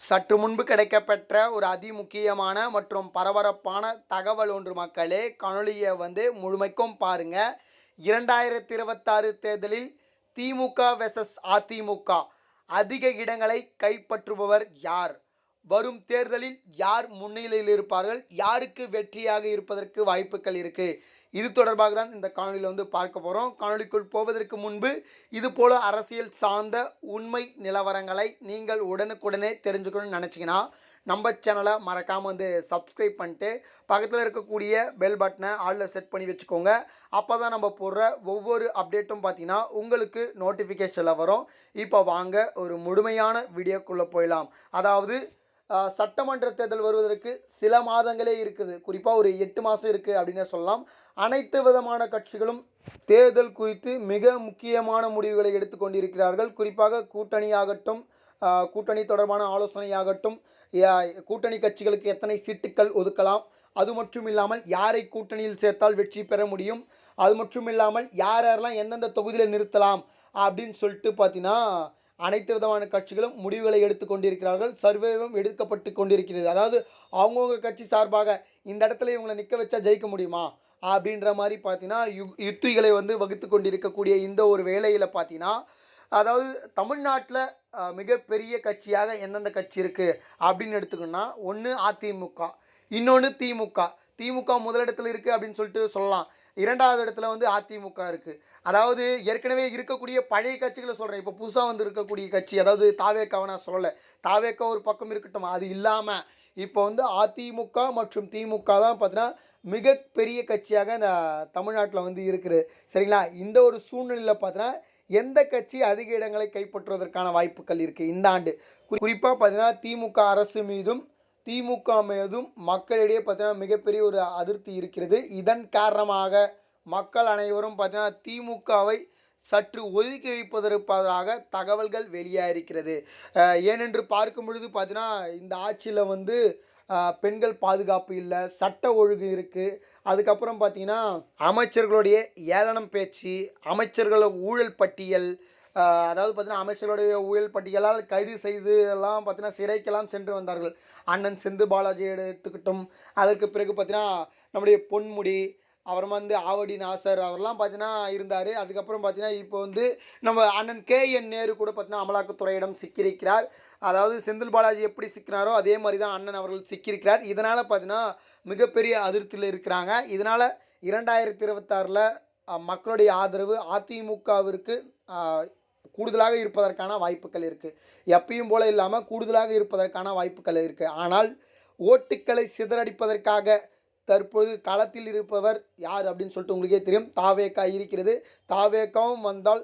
சற்று முன்பு கிடைக்கப்பெற்ற ஒரு அதிமுக்கியமான மற்றும் பரபரப்பான தகவல் ஒன்று மக்களே. காணொலியை வந்து முழுமைக்கும் பாருங்க. இரண்டாயிரத்தி இருபத்தாறு தேர்தலில் திமுக வெசஸ் அதிமுக. அதிக இடங்களை கைப்பற்றுபவர் யார்? வரும் தேர்தலில் யார் முன்னிலையில் இருப்பார்கள்? யாருக்கு வெற்றியாக இருப்பதற்கு வாய்ப்புகள் இருக்கு? இது தொடர்பாக தான் இந்த காணொலியில் வந்து பார்க்க போகிறோம் காணொலிக்குள் போவதற்கு முன்பு இது போல அரசியல் சார்ந்த உண்மை நிலவரங்களை நீங்கள் உடனுக்குடனே தெரிஞ்சுக்கணும்னு நினச்சிங்கன்னா நம்ம சேனலை மறக்காமல் வந்து சப்ஸ்கிரைப் பண்ணிட்டு பக்கத்தில் இருக்கக்கூடிய பெல் பட்டனை ஆளில் செட் பண்ணி வச்சுக்கோங்க. அப்போ தான் நம்ம போடுற ஒவ்வொரு அப்டேட்டும் பார்த்தீங்கன்னா உங்களுக்கு நோட்டிஃபிகேஷனில் வரும். இப்போ வாங்க ஒரு முழுமையான வீடியோக்குள்ளே போயிடலாம். அதாவது சட்டமன்ற தேர்தல் வருவதற்கு சில மாதங்களே இருக்குது. குறிப்பாக ஒரு எட்டு மாதம் இருக்குது அப்படின்னே சொல்லலாம். அனைத்து விதமான கட்சிகளும் தேர்தல் குறித்து மிக முக்கியமான முடிவுகளை எடுத்துக்கொண்டிருக்கிறார்கள் குறிப்பாக கூட்டணியாகட்டும் கூட்டணி தொடர்பான ஆலோசனையாகட்டும் கூட்டணி கட்சிகளுக்கு எத்தனை சீட்டுக்கள் ஒதுக்கலாம்? அது மட்டும் இல்லாமல் யாரை கூட்டணியில் சேர்த்தால் வெற்றி பெற முடியும்? அது மட்டும் இல்லாமல் யார் யாரெல்லாம் எந்தெந்த தொகுதியில் நிறுத்தலாம் அப்படின்னு சொல்லிட்டு பார்த்தீங்கன்னா அனைத்து விதமான கட்சிகளும் முடிவுகளை எடுத்து கொண்டிருக்கிறார்கள். சர்வேவும் எடுக்கப்பட்டு கொண்டிருக்கிறது. அதாவது அவங்கவுங்க கட்சி சார்பாக இந்த இடத்துல இவங்களை நிற்க வச்சா ஜெயிக்க முடியுமா? அப்படின்ற மாதிரி பார்த்தீங்கன்னா யு- யுத்திகளை வந்து வகுத்து கொண்டிருக்கக்கூடிய இந்த ஒரு வேலையில் பார்த்தீங்கன்னா அதாவது தமிழ்நாட்டில் மிகப்பெரிய கட்சியாக எந்தெந்த கட்சி இருக்குது அப்படின்னு எடுத்துக்கணும்னா ஒன்று அதிமுக இன்னொன்று திமுக திமுக முதலிடத்தில் இருக்குது அப்படின்னு சொல்லிட்டு சொல்லலாம். இரண்டாவது இடத்துல வந்து அதிமுக இருக்குது அதாவது ஏற்கனவே இருக்கக்கூடிய பழைய கட்சிகளை சொல்கிறேன் இப்போ புதுசாக வந்து இருக்கக்கூடிய கட்சி அதாவது தாவேக்காவை நான் சொல்லலை. தாவேக்கா ஒரு பக்கம் இருக்கட்டும். அது இல்லாமல் இப்போ வந்து அதிமுக மற்றும் திமுக தான் பார்த்தீங்கன்னா மிகப்பெரிய கட்சியாக இந்த தமிழ்நாட்டில் வந்து இருக்குது சரிங்களா? இந்த ஒரு சூழ்நிலையில் பார்த்தீங்கன்னா எந்த கட்சி அதிக இடங்களை கைப்பற்றுவதற்கான வாய்ப்புகள் இருக்குது இந்த ஆண்டு? குறிப்பாக பார்த்தீங்கன்னா திமுக அரசு மீதும் திமுக மீதும் மக்களிடையே பார்த்தீங்கன்னா மிகப்பெரிய ஒரு அதிருப்தி இருக்கிறது. இதன் காரணமாக மக்கள் அனைவரும் பார்த்தீங்கன்னா திமுகவை சற்று ஒதுக்கி வைப்பதற்காக தகவல்கள் வெளியாயிருக்கிறது. இருக்கிறது ஏனென்று பார்க்கும் பொழுது பார்த்தீங்கன்னா இந்த ஆட்சியில் வந்து பெண்கள் பாதுகாப்பு இல்லை சட்ட ஒழுங்கு இருக்குது அதுக்கப்புறம் பார்த்திங்கன்னா அமைச்சர்களுடைய ஏளனம் பேச்சு அமைச்சர்களோட ஊழல் பட்டியல் அதாவது பார்த்தீங்கன்னா அமைச்சர்களுடைய ஊழல் பட்டியலால் கைது செய்து எல்லாம் பார்த்தீங்கன்னா சிறைக்கெல்லாம் சென்று வந்தார்கள். அண்ணன் செந்து பாலாஜி எடுத்துக்கிட்டும் அதற்கு பிறகு பார்த்தீங்கன்னா நம்முடைய பொன்முடி அப்புறமா வந்து ஆவடி நாசர் அவர்லாம் பார்த்தீங்கன்னா இருந்தார். அதுக்கப்புறம் பார்த்தீங்கன்னா இப்போ வந்து நம்ம அண்ணன் கே என் நேரு கூட பார்த்தீங்கன்னா அமலாக்கத்துறையிடம் சிக்கியிருக்கிறார். அதாவது செந்தில் பாலாஜி எப்படி சிக்கினாரோ அதே மாதிரி தான் அண்ணன் அவர்கள் சிக்கியிருக்கிறார். இதனால் பார்த்தீங்கன்னா மிகப்பெரிய அதிருப்தியில் இருக்கிறாங்க. இதனால் இரண்டாயிரத்தி இருபத்தாறில் மக்களுடைய ஆதரவு அதிமுகவிற்கு கூடுதலாக இருப்பதற்கான வாய்ப்புகள் இருக்குது எப்பயும் போல இல்லாமல் கூடுதலாக இருப்பதற்கான வாய்ப்புகள் இருக்குது ஆனால் ஓட்டுக்களை சிதறடிப்பதற்காக தற்பொழுது களத்தில் இருப்பவர் யார் அப்படின்னு சொல்லிட்டு உங்களுக்கே தெரியும். தாவேக்கா இருக்கிறது. தாவேக்காவும் வந்தால்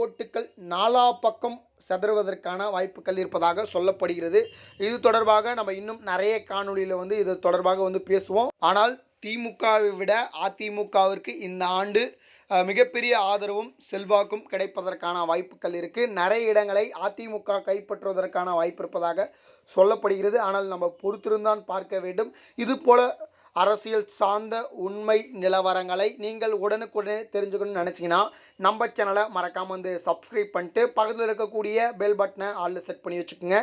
ஓட்டுக்கள் நாலா பக்கம் சிதறுவதற்கான வாய்ப்புகள் இருப்பதாக சொல்லப்படுகிறது. இது தொடர்பாக நம்ம இன்னும் நிறைய காணொளியில் வந்து இது தொடர்பாக வந்து பேசுவோம். ஆனால் திமுகவை விட அதிமுகவிற்கு இந்த ஆண்டு மிகப்பெரிய ஆதரவும் செல்வாக்கும் கிடைப்பதற்கான வாய்ப்புகள் இருக்குது நிறைய இடங்களை அதிமுக கைப்பற்றுவதற்கான வாய்ப்பு இருப்பதாக சொல்லப்படுகிறது. ஆனால் நம்ம பொறுத்திருந்தான் பார்க்க வேண்டும். இது போல அரசியல் சார்ந்த உண்மை நிலவரங்களை நீங்கள் உடனுக்குடனே தெரிஞ்சுக்கணும்னு நினச்சிங்கன்னா நம்ம சேனலை மறக்காமல் வந்து சப்ஸ்கிரைப் பண்ணிட்டு பக்கத்தில் இருக்கக்கூடிய பெல் பட்டனை ஆளில் செட் பண்ணி வச்சுக்கோங்க.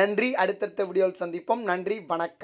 நன்றி. அடுத்தடுத்த வீடியோவில் சந்திப்போம். நன்றி. வணக்கம்.